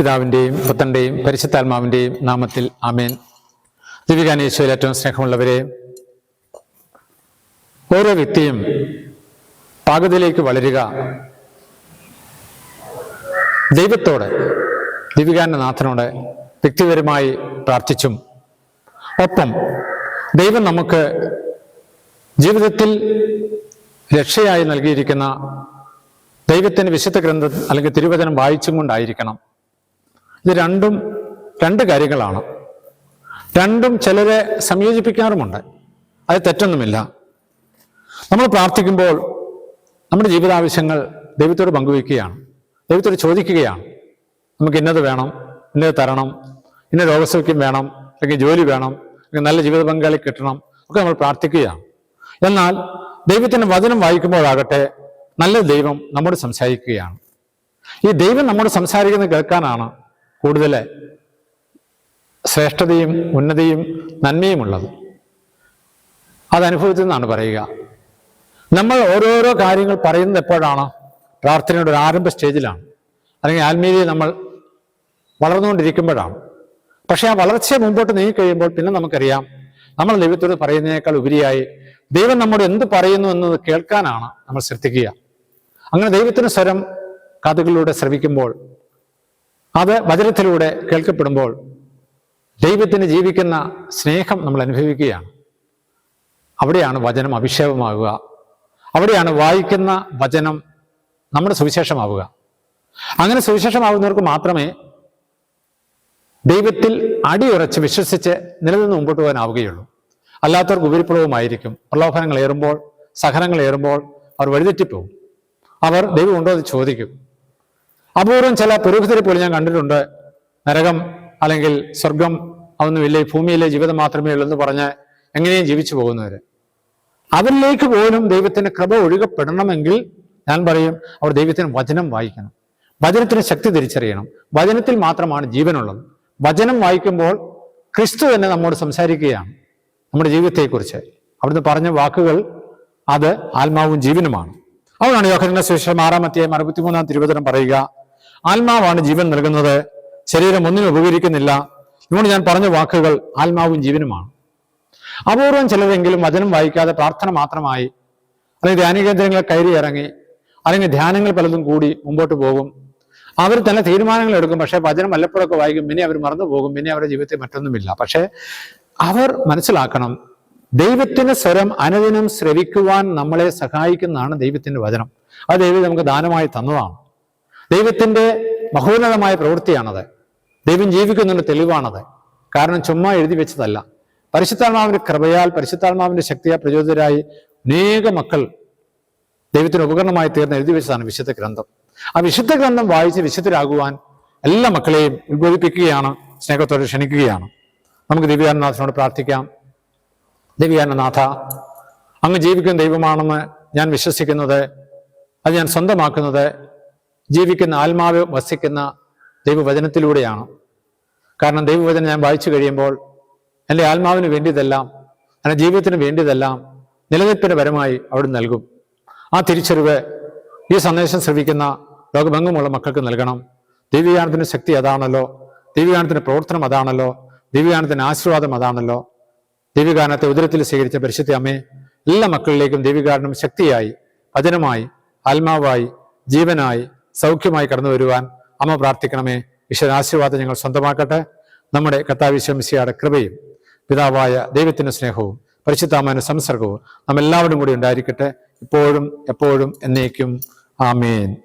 പിതാവിന്റെയും പുത്തന്റെയും പരിശുദ്ധാത്മാവിന്റെയും നാമത്തിൽ അമേൻ ദിവികാനേശ്വരിൽ ഏറ്റവും സ്നേഹമുള്ളവരെ ഓരോ വ്യക്തിയും പാകത്തിലേക്ക് വളരുക. ദൈവത്തോട് നാഥനോട് വ്യക്തിപരമായി പ്രാർത്ഥിച്ചും ഒപ്പം ദൈവം നമുക്ക് ജീവിതത്തിൽ രക്ഷയായി നൽകിയിരിക്കുന്ന ദൈവത്തിന്റെ വിശുദ്ധ ഗ്രന്ഥം അല്ലെങ്കിൽ തിരുവചനം വായിച്ചും കൊണ്ടായിരിക്കണം. ഇത് രണ്ടും രണ്ട് കാര്യങ്ങളാണ്. രണ്ടും ചിലരെ സംയോജിപ്പിക്കാറുമുണ്ട്. അത് തെറ്റൊന്നുമില്ല. നമ്മൾ പ്രാർത്ഥിക്കുമ്പോൾ നമ്മുടെ ജീവിതാവശ്യങ്ങൾ ദൈവത്തോട് പങ്കുവയ്ക്കുകയാണ്. ദൈവത്തോട് ചോദിക്കുകയാണ്. നമുക്ക് ഇന്നത് വേണം ഇന്നത് തരണം ഇന്ന രോഗസൗഖ്യം വേണം അല്ലെങ്കിൽ ജോലി വേണം അല്ലെങ്കിൽ നല്ല ജീവിത പങ്കാളി കിട്ടണം ഒക്കെ നമ്മൾ പ്രാർത്ഥിക്കുകയാണ്. എന്നാൽ ദൈവത്തിന്റെ വചനം വായിക്കുമ്പോഴാകട്ടെ നല്ല ദൈവം നമ്മോട് സംസാരിക്കുകയാണ്. ഈ ദൈവം നമ്മോട് സംസാരിക്കുന്നത് കേൾക്കാനാണ് കൂടുതൽ ശ്രേഷ്ഠതയും ഉന്നതിയും നന്മയുമുള്ളത്. അതനുഭവത്തിൽ നിന്നാണ് പറയുക. നമ്മൾ ഓരോരോ കാര്യങ്ങൾ പറയുന്നത് എപ്പോഴാണ് പ്രാർത്ഥനയുടെ ഒരു ആരംഭ സ്റ്റേജിലാണ്. അല്ലെങ്കിൽ ആത്മീയതയിൽ നമ്മൾ വളർന്നുകൊണ്ടിരിക്കുമ്പോഴാണ്. പക്ഷെ ആ വളർച്ച മുമ്പോട്ട് നീങ്ങി കഴിയുമ്പോൾ പിന്നെ നമുക്കറിയാം നമ്മൾ ദൈവത്തോട് പറയുന്നതിനേക്കാൾ ഉപരിയായി ദൈവം നമ്മോട് എന്ത് പറയുന്നു എന്നത് കേൾക്കാനാണ് നമ്മൾ ശ്രദ്ധിക്കുക. അങ്ങനെ ദൈവത്തിന് സ്വരം കഥകളിലൂടെ ശ്രവിക്കുമ്പോൾ അത് വചനത്തിലൂടെ കേൾക്കപ്പെടുമ്പോൾ ദൈവത്തിന് ജീവിക്കുന്ന സ്നേഹം നമ്മൾ അനുഭവിക്കുകയാണ്. അവിടെയാണ് വചനം അഭിഷേകമാകുക അവിടെയാണ് വായിക്കുന്ന വചനം നമ്മുടെ സുവിശേഷമാവുക. അങ്ങനെ സുവിശേഷമാകുന്നവർക്ക് മാത്രമേ ദൈവത്തിൽ അടിയുറച്ച് വിശ്വസിച്ച് നിലനിന്ന് മുമ്പോട്ട് പോകാനാവുകയുള്ളൂ. അല്ലാത്തവർക്ക് ഉപരിപ്ലവമായിരിക്കും. പ്രലോഭനങ്ങൾ ഏറുമ്പോൾ സഹനങ്ങൾ ഏറുമ്പോൾ അവർ വഴിതെറ്റിപ്പോവും അവർ ദൈവം ഉണ്ടോ എന്ന് ചോദിക്കും. അപൂർവം ചില പുരോഹിതരെ പോലും ഞാൻ കണ്ടിട്ടുണ്ട്. നരകം അല്ലെങ്കിൽ സ്വർഗം അതൊന്നുമില്ല ഈ ഭൂമിയിലെ ജീവിതം മാത്രമേ ഉള്ളൂ എന്ന് പറഞ്ഞ് എങ്ങനെയും ജീവിച്ചു പോകുന്നവര്. അവരിലേക്ക് പോലും ദൈവത്തിന്റെ കൃപ ഒഴുകപ്പെടണമെങ്കിൽ ഞാൻ പറയും അവർ ദൈവത്തിന് വചനം വായിക്കണം. വചനത്തിന് ശക്തി തിരിച്ചറിയണം. വചനത്തിൽ മാത്രമാണ് ജീവനുള്ളത്. വചനം വായിക്കുമ്പോൾ ക്രിസ്തു തന്നെ നമ്മോട് സംസാരിക്കുകയാണ്. നമ്മുടെ ജീവിതത്തെക്കുറിച്ച്. അവിടുന്ന് പറഞ്ഞ വാക്കുകൾ അത് ആത്മാവും ജീവനുമാണ്. അതുകൊണ്ടാണ് യോഹന സുവിശേഷം ആറാമത്തെയും അറുപത്തിമൂന്നാം തിരുവചനം പറയുക. ആത്മാവാണ് ജീവൻ നൽകുന്നത്. ശരീരം ഒന്നിനും ഉപകരിക്കുന്നില്ല. ഇതുകൊണ്ട് ഞാൻ പറഞ്ഞ വാക്കുകൾ ആത്മാവും ജീവനുമാണ്. അപൂർവം ചിലരെങ്കിലും വചനം വായിക്കാതെ പ്രാർത്ഥന മാത്രമായി അല്ലെങ്കിൽ ധ്യാനകേന്ദ്രങ്ങളിൽ കയറി ഇറങ്ങി അല്ലെങ്കിൽ ധ്യാനങ്ങൾ പലതും കൂടി മുമ്പോട്ട് പോകും. അവർ തന്നെ തീരുമാനങ്ങൾ എടുക്കും. പക്ഷേ വചനം വല്ലപ്പോഴൊക്കെ വായിക്കും പിന്നെ അവർ മറന്നു പോകും പിന്നെ അവരുടെ ജീവിതത്തിൽ മറ്റൊന്നുമില്ല. പക്ഷേ അവർ മനസ്സിലാക്കണം ദൈവത്തിന്റെ സ്വരം അനുദിനം ശ്രവിക്കുവാൻ നമ്മളെ സഹായിക്കുന്നതാണ് ദൈവത്തിന്റെ വചനം. അത് ദൈവം നമുക്ക് ദാനമായി തന്നതാണ്. ദൈവത്തിന്റെ മഹോന്നതമായ പ്രവൃത്തിയാണത്. ദൈവം ജീവിക്കുന്നതിന്റെ തെളിവാണത്. കാരണം ചുമ്മാ എഴുതി വെച്ചതല്ല. പരിശുദ്ധാത്മാവിന്റെ കൃപയാൽ പരിശുദ്ധാത്മാവിന്റെ ശക്തിയാൽ പ്രചോദിതരായി അനേക മക്കൾ ദൈവത്തിന് ഉപകരണമായി തീർന്ന് എഴുതി വെച്ചതാണ് വിശുദ്ധ ഗ്രന്ഥം. ആ വിശുദ്ധ ഗ്രന്ഥം വായിച്ച് വിശുദ്ധരാകുവാൻ എല്ലാ മക്കളെയും ഉദ്ബോധിപ്പിക്കുകയാണ് സ്നേഹത്തോടെ ക്ഷണിക്കുകയാണ്. നമുക്ക് ദിവ്യാനന്ദനാഥനോട് പ്രാർത്ഥിക്കാം. ദിവ്യാനനാഥ അങ്ങ് ജീവിക്കുന്ന ദൈവമാണെന്ന് ഞാൻ വിശ്വസിക്കുന്നത് അത് ഞാൻ സ്വന്തമാക്കുന്നത് ജീവിക്കുന്ന ആത്മാവ് വസിക്കുന്ന ദൈവവചനത്തിലൂടെയാണ്. കാരണം ദൈവവചനം ഞാൻ വായിച്ചു കഴിയുമ്പോൾ എന്റെ ആത്മാവിന് വേണ്ടിയതെല്ലാം എന്റെ ജീവിതത്തിന് വേണ്ടിയതെല്ലാം നിലനിൽപ്പിന് പരമായി അവിടെ നൽകും. ആ തിരിച്ചറിവ് ഈ സന്ദേശം ശ്രവിക്കുന്ന ലോകമെങ്ങുമുള്ള മക്കൾക്ക് നൽകണം. ദിവ്യാനത്തിന്റെ ശക്തി അതാണല്ലോ. ദിവ്യാനത്തിന്റെ പ്രവർത്തനം അതാണല്ലോ. ദിവ്യാനത്തിന്റെ ആശീർവാദം അതാണല്ലോ. ദിവ്യഗാനത്തെ ഉദരത്തിൽ സ്വീകരിച്ച പരിശുദ്ധ അമ്മയെ എല്ലാ മക്കളിലേക്കും ദിവ്യഗാനം ശക്തിയായി വചനമായി ആത്മാവായി ജീവനായി സൗഖ്യമായി കടന്നു വരുവാൻ അമ്മ പ്രാർത്ഥിക്കണമേ. ഈശ്വരാശീർവാദം ഞങ്ങൾ സ്വന്തമാക്കട്ടെ. നമ്മുടെ കർത്താവിശ്വമിശിയുടെ കൃപയും പിതാവായ ദൈവത്തിന്റെ സ്നേഹവും പരിശുദ്ധാമാന സംസർഗവും നമ്മെല്ലാവരും കൂടി ഉണ്ടായിരിക്കട്ടെ. ഇപ്പോഴും എപ്പോഴും എന്നേക്കും. ആമേൻ.